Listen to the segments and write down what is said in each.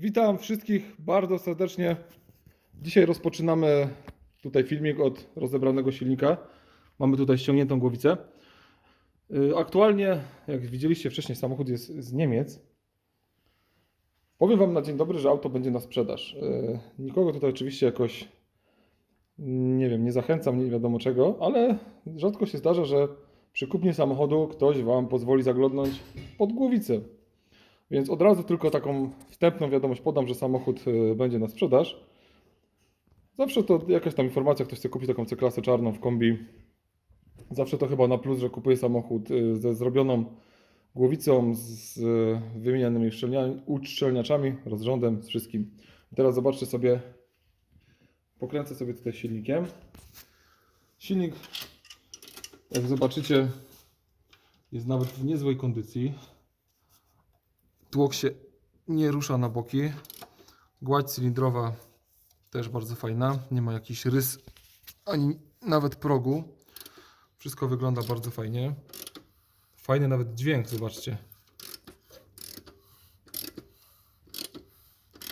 Witam wszystkich bardzo serdecznie. Dzisiaj rozpoczynamy tutaj filmik od rozebranego silnika. Mamy tutaj ściągniętą głowicę. Y, Aktualnie, jak widzieliście wcześniej, samochód jest z Niemiec. Powiem Wam na dzień dobry, że auto będzie na sprzedaż. Y, Nikogo tutaj oczywiście jakoś, nie wiem, nie zachęcam, nie wiadomo czego, ale rzadko się zdarza, że przy kupnie samochodu ktoś Wam pozwoli zaglądnąć pod głowicę. Więc od razu tylko taką wstępną wiadomość podam, że samochód y, będzie na sprzedaż. Zawsze to jakaś tam informacja, ktoś chce kupić taką C-klasę czarną w kombi. Zawsze to chyba na plus, że kupuje samochód y, ze zrobioną głowicą, z y, wymienianymi uszczelnia- uszczelniaczami, rozrządem, z wszystkim. Teraz zobaczcie sobie, pokręcę sobie tutaj silnikiem. Silnik, jak zobaczycie, jest nawet w niezłej kondycji. Tłok się nie rusza na boki. Gładź cylindrowa też bardzo fajna. Nie ma jakichś rys ani nawet progu. Wszystko wygląda bardzo fajnie. Fajny nawet dźwięk, zobaczcie.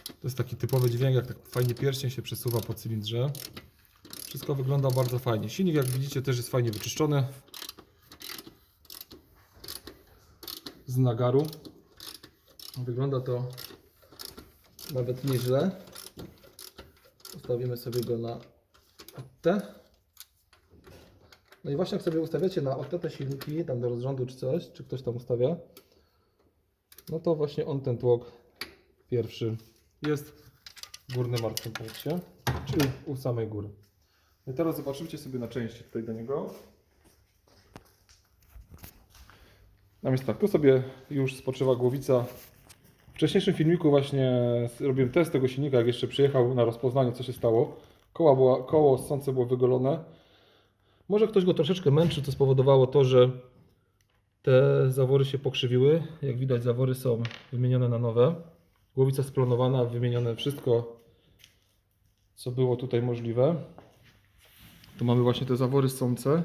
To jest taki typowy dźwięk, jak tak fajnie pierścień się przesuwa po cylindrze. Wszystko wygląda bardzo fajnie. Silnik, jak widzicie, też jest fajnie wyczyszczony. Z nagaru. Wygląda to nawet nieźle. Ustawimy sobie go na OT. No i właśnie jak sobie ustawiacie na OT te silniki, tam do rozrządu czy coś, czy ktoś tam ustawia, no to właśnie on ten tłok pierwszy jest w górnym martwym punkcie, czyli u samej góry. No I teraz zobaczycie sobie na części tutaj do niego. A więc tak, tu sobie już spoczywa głowica. Wcześniejszym filmiku właśnie robiłem test tego silnika, jak jeszcze przyjechał na rozpoznanie, co się stało. Koła była, koło ssące było wygolone. Może ktoś go troszeczkę męczy, to spowodowało to, że te zawory się pokrzywiły. Jak widać, zawory są wymienione na nowe. Głowica splanowana, wymienione wszystko, co było tutaj możliwe. Tu mamy właśnie te zawory ssące.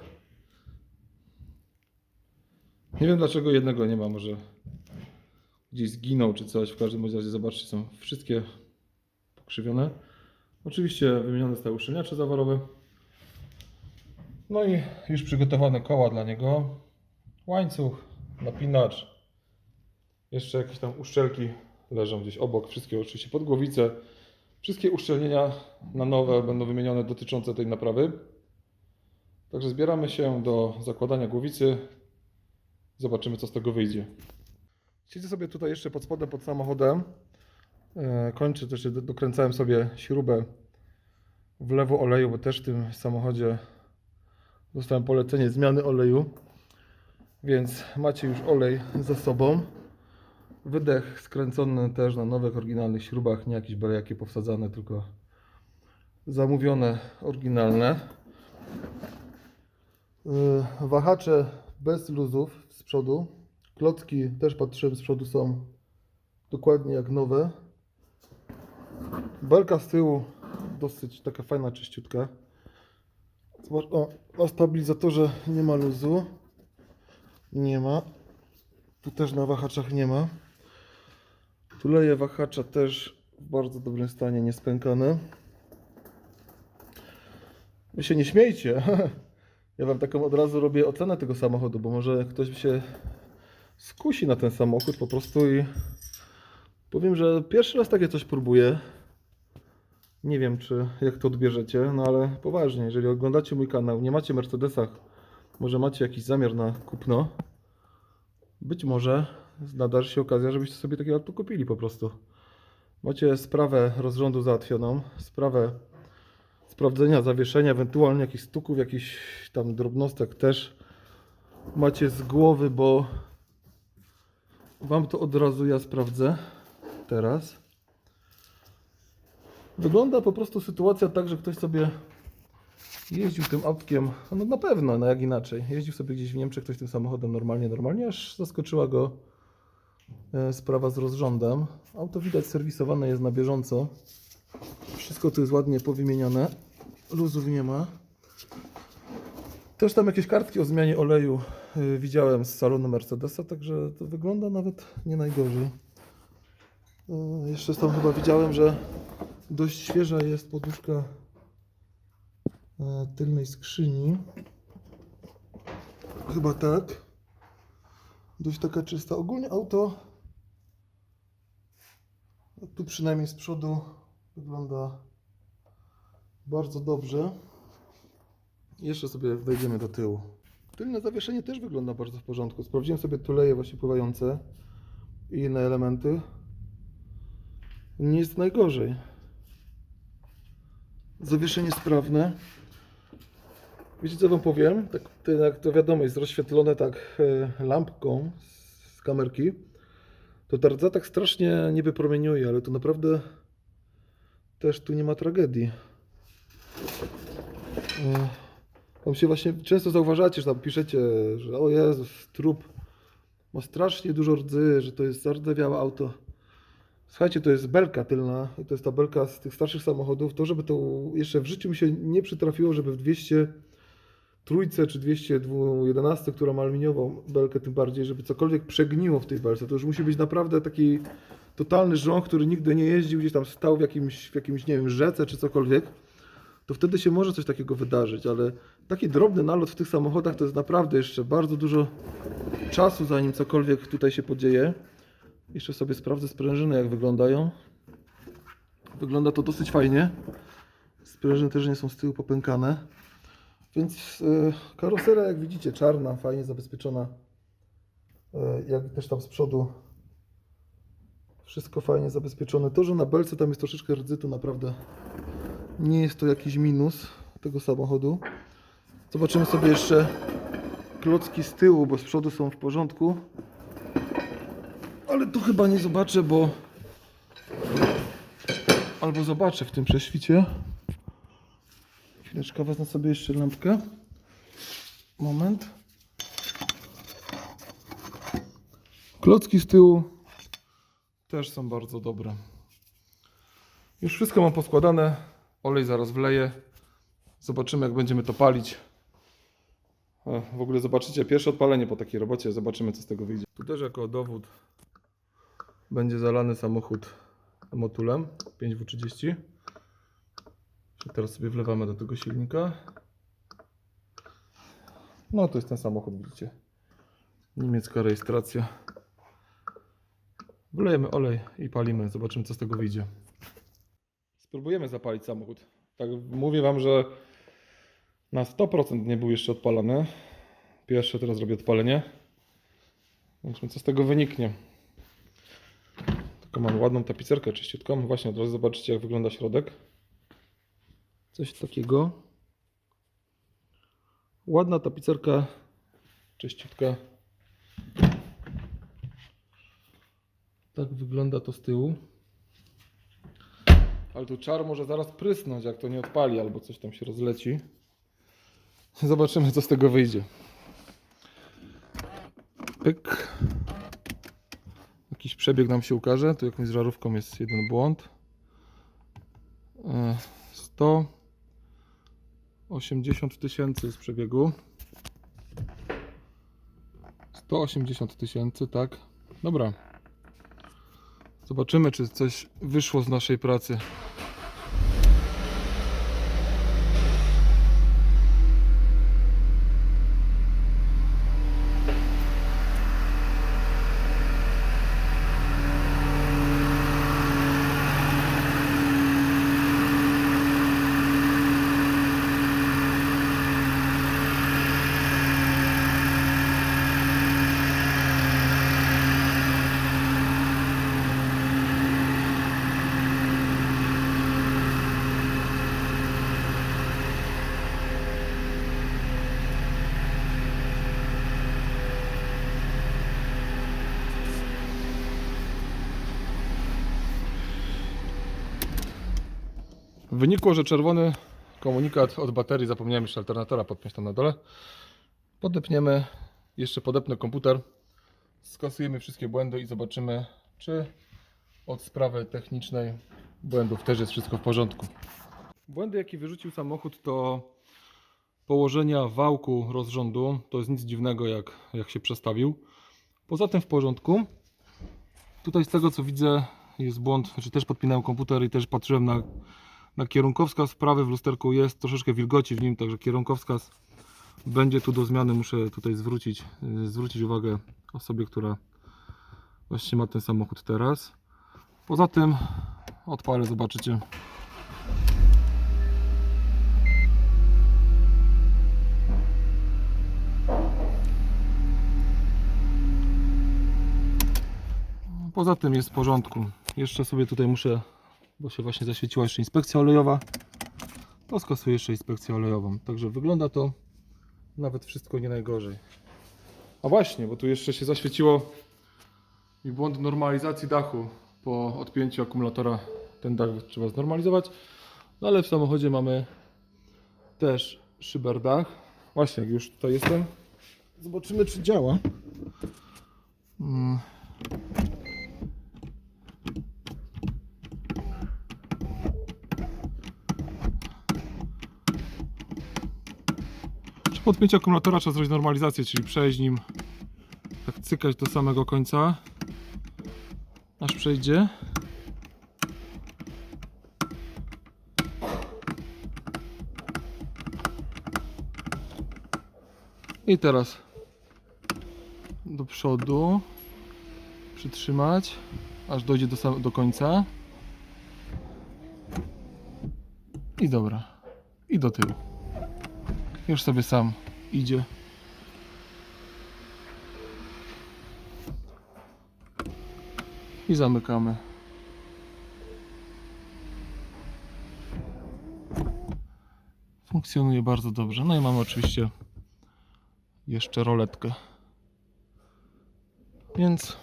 Nie wiem dlaczego jednego nie ma, może gdzieś zginął czy coś. W każdym razie zobaczcie, są wszystkie pokrzywione. Oczywiście wymienione zostały uszczelniacze zaworowe. No i już przygotowane koła dla niego. Łańcuch, napinacz. Jeszcze jakieś tam uszczelki leżą gdzieś obok. Wszystkie oczywiście pod głowicę. Wszystkie uszczelnienia na nowe będą wymienione dotyczące tej naprawy. Także zbieramy się do zakładania głowicy. Zobaczymy, co z tego wyjdzie. Siedzę sobie tutaj jeszcze pod spodem, pod samochodem. E, Kończę też, do- dokręcałem sobie śrubę w lewo oleju, bo też w tym samochodzie dostałem polecenie zmiany oleju. Więc macie już olej za sobą. Wydech skręcony też na nowych, oryginalnych śrubach, nie jakieś byle jakie powsadzane, tylko zamówione, oryginalne. Yy, Wahacze bez luzów z przodu. Klocki też patrzyłem z przodu są dokładnie jak nowe. Belka z tyłu dosyć taka fajna, czyściutka. Zobacz, o, na stabilizatorze nie ma luzu. Nie ma. Tu też na wahaczach nie ma. Tuleje wahacza też w bardzo dobrym stanie, nie spękane. Wy się nie śmiejcie. Ja wam taką od razu robię ocenę tego samochodu, bo może ktoś się skusi na ten samochód po prostu i powiem, że pierwszy raz takie coś próbuję. Nie wiem, czy jak to odbierzecie, no ale poważnie, jeżeli oglądacie mój kanał, nie macie Mercedesach, może macie jakiś zamiar na kupno, być może nadarzy się okazja, żebyście sobie takie auto kupili po prostu. Macie sprawę rozrządu załatwioną, sprawę sprawdzenia zawieszenia, ewentualnie jakichś stuków, jakichś tam drobnostek też macie z głowy, bo Wam to od razu ja sprawdzę teraz. Wygląda po prostu sytuacja tak, że ktoś sobie jeździł tym autkiem, no na pewno, no jak inaczej. Jeździł sobie gdzieś w Niemczech ktoś tym samochodem normalnie, normalnie, aż zaskoczyła go e, sprawa z rozrządem. Auto widać serwisowane jest na bieżąco. Wszystko tu jest ładnie powymienione. Luzów nie ma. Też tam jakieś kartki o zmianie oleju y, widziałem z salonu Mercedesa, także to wygląda nawet nie najgorzej. E, Jeszcze tam chyba widziałem, że dość świeża jest poduszka e, tylnej skrzyni. Chyba tak. Dość taka czysta. Ogólnie auto tu przynajmniej z przodu wygląda bardzo dobrze. Jeszcze sobie wejdziemy do tyłu. Tylne zawieszenie też wygląda bardzo w porządku. Sprawdziłem sobie tuleje właśnie pływające i inne elementy. Nie jest najgorzej. Zawieszenie sprawne. Wiecie co wam powiem? Tak, jak to wiadomo, jest rozświetlone tak e, lampką z kamerki. To ta rdza tak strasznie nie wypromieniuje, ale to naprawdę też tu nie ma tragedii. Tam się właśnie często zauważacie, że tam piszecie, że o Jezus, trup ma strasznie dużo rdzy, że to jest zardzewiałe auto. Słuchajcie, to jest belka tylna i to jest ta belka z tych starszych samochodów. To, żeby to jeszcze w życiu mi się nie przytrafiło, żeby w 200 trójce czy 211, która ma aluminiową belkę tym bardziej, żeby cokolwiek przegniło w tej belce. To już musi być naprawdę taki totalny żołąd, który nigdy nie jeździł, gdzieś tam stał w jakimś, w jakimś nie wiem, rzece czy cokolwiek. To wtedy się może coś takiego wydarzyć, ale taki drobny nalot w tych samochodach to jest naprawdę jeszcze bardzo dużo czasu, zanim cokolwiek tutaj się podzieje. Jeszcze sobie sprawdzę sprężyny, jak wyglądają. Wygląda to dosyć fajnie. Sprężyny też nie są z tyłu popękane. Więc e, karoseria, jak widzicie, czarna, fajnie zabezpieczona. E, jak też tam z przodu wszystko fajnie zabezpieczone. To, że na belce tam jest troszeczkę rdzy, to naprawdę nie jest to jakiś minus tego samochodu. Zobaczymy sobie jeszcze klocki z tyłu, bo z przodu są w porządku. Ale tu chyba nie zobaczę, bo albo zobaczę w tym prześwicie. Chwileczkę, wezmę sobie jeszcze lampkę. Moment. Klocki z tyłu też są bardzo dobre. Już wszystko mam poskładane. Olej zaraz wleję. Zobaczymy, jak będziemy to palić. W ogóle zobaczycie pierwsze odpalenie po takiej robocie. Zobaczymy, co z tego wyjdzie. Tu też jako dowód będzie zalany samochód motulem 5W30. I teraz sobie wlewamy do tego silnika. No to jest ten samochód, widzicie. Niemiecka rejestracja. Wlejemy olej i palimy. Zobaczymy, co z tego wyjdzie. Spróbujemy zapalić samochód. Tak mówię Wam, że na 100% nie był jeszcze odpalony. Pierwsze teraz robię odpalenie. Zobaczmy, co z tego wyniknie. Tylko mam ładną tapicerkę czyściutką. Właśnie od razu zobaczycie, jak wygląda środek. Coś takiego. Ładna tapicerka, czyściutka. Tak wygląda to z tyłu. Ale tu czar może zaraz prysnąć, jak to nie odpali, albo coś tam się rozleci. Zobaczymy, co z tego wyjdzie. Pyk. Jakiś przebieg nam się ukaże. Tu jakąś żarówką jest jeden błąd. E, 180 tysięcy z przebiegu. 180 tysięcy, tak. Dobra. Zobaczymy, czy coś wyszło z naszej pracy. Wynikło, że czerwony komunikat od baterii, zapomniałem jeszcze alternatora podpiąć tam na dole. Podepniemy, jeszcze podepnę komputer, skasujemy wszystkie błędy i zobaczymy, czy od sprawy technicznej błędów też jest wszystko w porządku. Błędy, jakie wyrzucił samochód, to położenia wałku rozrządu. To jest nic dziwnego, jak, jak się przestawił. Poza tym w porządku. Tutaj z tego co widzę jest błąd, znaczy też podpinałem komputer i też patrzyłem na, na kierunkowskaz prawy w lusterku jest troszeczkę wilgoci w nim, także kierunkowskaz będzie tu do zmiany, muszę tutaj zwrócić, y, zwrócić uwagę osobie, która właśnie ma ten samochód teraz. Poza tym odpalę, zobaczycie. Poza tym jest w porządku. Jeszcze sobie tutaj muszę, bo się właśnie zaświeciła jeszcze inspekcja olejowa. To skasuję jeszcze inspekcję olejową. Także wygląda to nawet wszystko nie najgorzej. A właśnie, bo tu jeszcze się zaświeciło mi błąd normalizacji dachu. Po odpięciu akumulatora ten dach trzeba znormalizować. No ale w samochodzie mamy też szyberdach. Właśnie, jak już tutaj jestem, zobaczymy czy działa. Mm. Przy podpięciu akumulatora trzeba zrobić normalizację, czyli przejść nim, tak cykać do samego końca, aż przejdzie. I teraz do przodu przytrzymać, aż dojdzie do, do końca. I dobra. I do tyłu. Już sobie sam idzie. I zamykamy. Funkcjonuje bardzo dobrze. No i mamy oczywiście jeszcze roletkę. Więc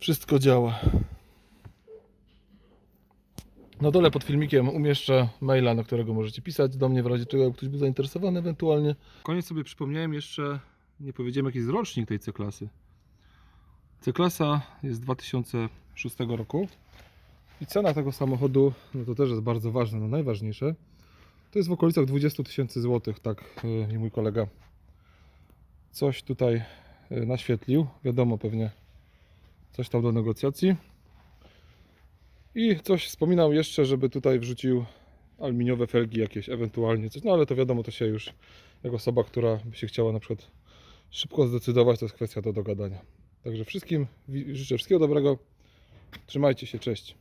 wszystko działa. Na dole pod filmikiem umieszczę maila, na którego możecie pisać do mnie w razie czego, ktoś był zainteresowany ewentualnie. Koniec sobie przypomniałem jeszcze, nie powiedziałem jaki jest rocznik tej C-klasy. C-klasa jest z 2006 roku i cena tego samochodu, no to też jest bardzo ważne, no najważniejsze, to jest w okolicach 20 tysięcy złotych, tak y, i mój kolega coś tutaj y, naświetlił. Wiadomo, pewnie coś tam do negocjacji. I coś wspominał jeszcze, żeby tutaj wrzucił aluminiowe felgi jakieś, ewentualnie coś. No ale to wiadomo, to się już jak osoba, która by się chciała na przykład szybko zdecydować, to jest kwestia do dogadania. Także wszystkim życzę wszystkiego dobrego. Trzymajcie się, cześć.